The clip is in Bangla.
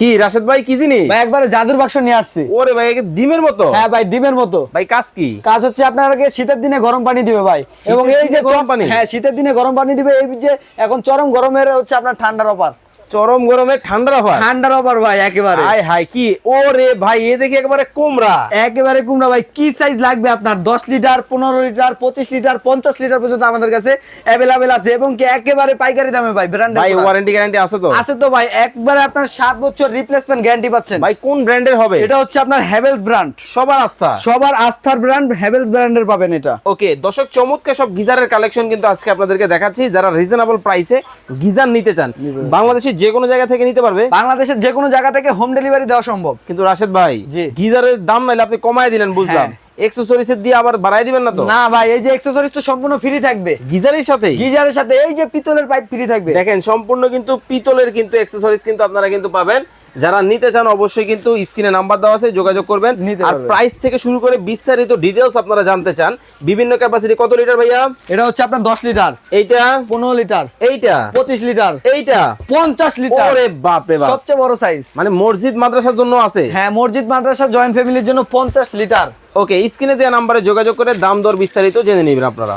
কি রাশেদ ভাই কি জিনিস? ভাই একবারে জাদুর বাক্স নিয়ে আসছি। ওরে ভাই ডিমের মতো? হ্যাঁ ভাই ডিমের মতো। ভাই কাজ কি? কাজ হচ্ছে আপনাকে শীতের দিনে গরম পানি দিবে ভাই। এবং এই যে গরম পানি? হ্যাঁ শীতের দিনে গরম পানি দিবে এই যে এখন চরম গরমের হচ্ছে আপনার ঠান্ডার অফার। চরম গরমে ঠান্ডার অফার ঠান্ডার অফার ভাই একেবারে। হাই হাই কি? ওরে ভাই এ দেখি একেবারে কোমরা একেবারে কুমড়া ভাই কি সাইজ লাগবে আপনার? দশ লিটার পনেরো লিটার পঁচিশ লিটার পঞ্চাশ লিটার পর্যন্ত আমাদের কাছে অ্যাভেলেবেল আছে এবং কি একেবারে পাইকারি দামে ভাই ব্র্যান্ডের ভাই ওয়ারেন্টি গ্যারান্টি আছে তো? আছে তো ভাই একবারে আপনার সাত বছর রিপ্লেসমেন্ট গ্যারান্টি পাচ্ছেন। ভাই কোন ব্র্যান্ডের হবে? এটা হচ্ছে আপনার হ্যাভেলস ব্র্যান্ড সবার আস্থা? সবার আস্থার ব্র্যান্ড হ্যাভেলস ব্র্যান্ডের পাবেন এটা। ওকে দর্শক চমৎকার সব গিজারের কালেকশন কিন্তু আজকে আপনাদেরকে দেখাচ্ছি। যারা রিজনেবল প্রাইসে গিজার নিতে চান বাংলাদেশের যে কোনো জায়গা থেকে নিতে পারবে। বাংলাদেশের যে কোনো জায়গা থেকে হোম ডেলিভারি দেওয়া সম্ভব। কিন্তু রাশেদ ভাই। গিজারের দাম নাইলে আপনি কমায় দিলেন বুঝলাম। এক্সেসরিজ দিয়ে আবার বাড়াই দিবেন না তো? না ভাই এই যে তো সম্পূর্ণ ফ্রি থাকবে। গিজারের সাথে গিজারের সাথে এই যে পিতলের পাইপ ফ্রি থাকবে। দেখেন সম্পূর্ণ কিন্তু পিতলের কিন্তু এক্সেসরিজ কিন্তু আপনারা কিন্তু পাবেন। যারা নিতে চান অবশ্যই কিন্তু স্ক্রিনে নাম্বার দেওয়া আছে যোগাযোগ করবেন। আর প্রাইস থেকে শুরু করে বিস্তারিত ডিটেলস আপনারা জানতে চান বিভিন্ন ক্যাপাসিটি কত লিটার ভাইয়া? এটা হচ্ছে আপনার দশ লিটার এইটা? পনেরো লিটার এইটা? পঁচিশ লিটার এইটা? পঞ্চাশ লিটার ওরে বাপ রে বাপ। সবচেয়ে বড় সাইজ মানে মসজিদ মাদ্রাসার জন্য আছে? হ্যাঁ মসজিদ মাদ্রাসা জয়েন্ট ফ্যামিলির জন্য পঞ্চাশ লিটার ওকে স্ক্রিনে দেওয়া নাম্বারে যোগাযোগ করে দাম দর বিস্তারিত জেনে নেবেন আপনারা।